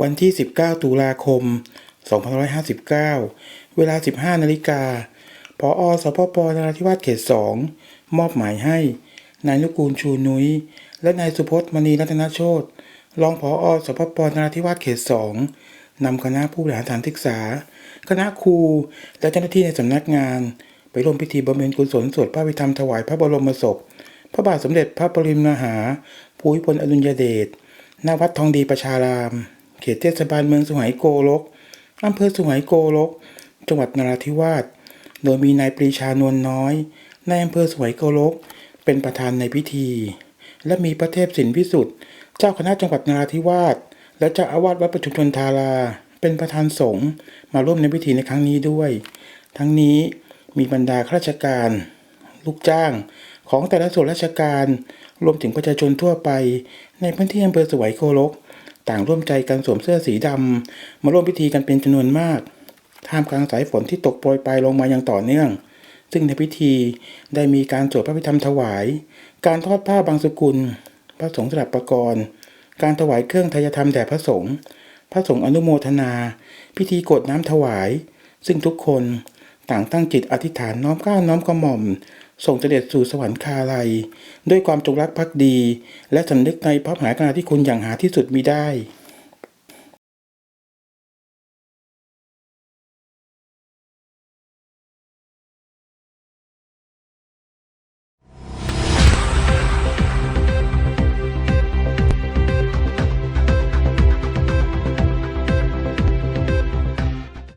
วันที่ 19 ตุลาคม 2559 เวลา 15 นาฬิกาพออสพปนราธิวาสเขต 2 มอบหมายให้ นายนุกูลชูนุ้ย และนายสุพจน์มณีรัตนโชตรองผออสพปนราธิวาสเขต 2 นำคณะผู้บริหารสถานศึกษา คณะครู และเจ้าหน้าที่ในสำนักงาน ไปร่วมพิธีบำเพ็ญกุศลสวดพระพิธรรมถวายพระบรมศพ พระบาทสมเด็จพระปรมินทรมหาภูมิพลอดุลยเดชณวัดทองดีประชาราม เขตเทศบาลเมืองสุไหงโกลกอำเภอสุไหงโกลก จังหวัดนราธิวาส โดยมีนายปรีชานวลน้อยในอำเภอสุไหงโกลก เป็นประธานในพิธี และมีพระเทพสินพิสุทธิ์เจ้าคณะจังหวัดนราธิวาส และเจ้าอาวาสวัดประชุมชนทารา เป็นประธานสงฆ์มาร่วมในพิธีในครั้งนี้ด้วย ทั้งนี้มีบรรดาข้าราชการ ลูกจ้างของแต่ละส่วนราชการ รวมถึงประชาชนทั่วไป ในพื้นที่อำเภอสวยโกลก ต่างร่วมใจกันสวมเสื้อสีดำมาร่วมพิธีกันเป็นจำนวนมาก ท่ามกลางสายฝนที่ตกโปรยปลายลงมาอย่างต่อเนื่อง ซึ่งในพิธีได้มีการสวดพระพิธรรมถวาย การทอดผ้าบางสกุล พระสงฆ์สลับประกรณ์การถวายเครื่องทายธรรมแด่พระสงฆ์พระสงฆ์อนุโมทนา พิธีกดน้ำถวาย ซึ่งทุกคนต่างตั้งจิตอธิษฐานน้อมก้าวน้อมกระหม่อม ส่งเสด็จสู่สวรรคาลัย ด้วยความจงรักภักดี และสำนึกในพระมหากรุณาธิคุณอย่างหาที่สุดมิได้